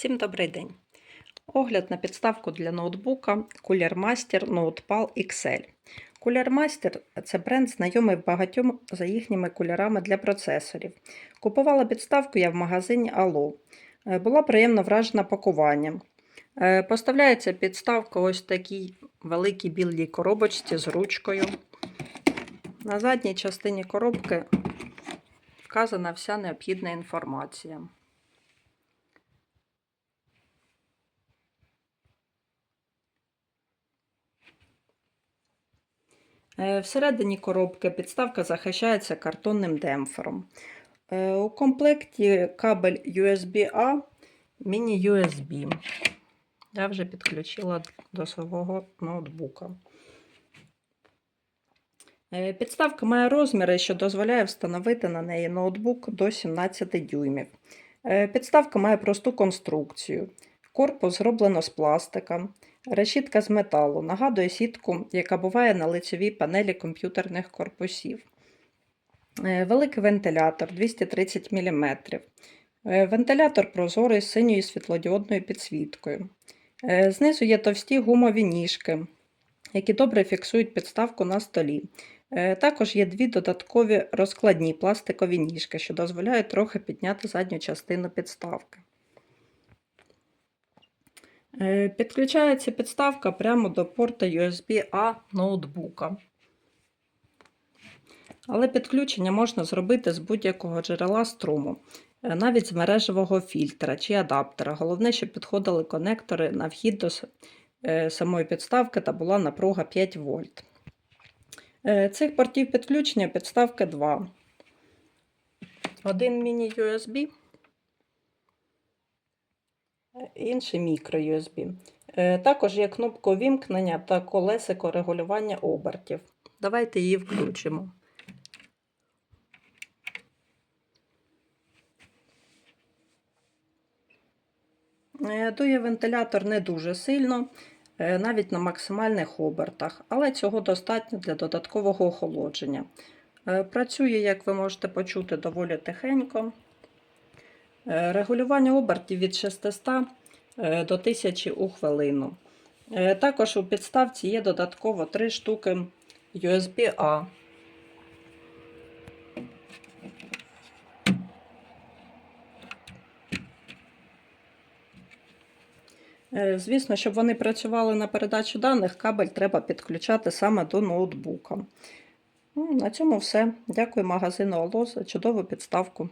Всім добрий день. Огляд на підставку для ноутбука Cooler Master Notepal XL. Cooler Master – це бренд, знайомий багатьом за їхніми кулерами для процесорів. Купувала підставку я в магазині Allo. Е, Була приємно вражена пакуванням. Е, Поставляється підставка ось в такій великій білій коробочці з ручкою. На задній частині коробки вказана вся необхідна інформація. Всередині коробки підставка захищається картонним демпфером. Е, У комплекті кабель USB-A, міні-USB. Я вже підключила до свого ноутбука. Е, Підставка має розміри, що дозволяє встановити на неї ноутбук до 17 дюймів. Е, Підставка має просту конструкцію. Корпус зроблено з пластика. Решітка з металу нагадує сітку, яка буває на лицевій панелі комп'ютерних корпусів. Е, Великий вентилятор 230 мм. Вентилятор прозорий з синьою світлодіодною підсвіткою. Е, Знизу є товсті гумові ніжки, які добре фіксують підставку на столі. Е, Також є дві додаткові розкладні пластикові ніжки, що дозволяють трохи підняти задню частину підставки. Е, Підключається підставка прямо до порта USB-A ноутбука. Але підключення можна зробити з будь-якого джерела струму, е, навіть з мережевого фільтра чи адаптера. Головне, щоб підходили конектори на вхід до е, самої підставки та була напруга 5 вольт. Цих портів підключення підставки 2. Один міні-USB, інший мікро-USB. Е, Також є кнопка увімкнення та колесико регулювання обертів. Давайте її включимо. Е, Дує вентилятор не дуже сильно, е, навіть на максимальних обертах, але цього достатньо для додаткового охолодження. Працює, як ви можете почути, доволі тихенько. Е, Регулювання обертів від 600 е, до 1000 у хвилину. Е, Також у підставці є додатково 3 штуки USB-A. Звісно, щоб вони працювали на передачу даних, кабель треба підключати саме до ноутбука. Ну, На цьому все. Дякую магазину Алло за чудову підставку.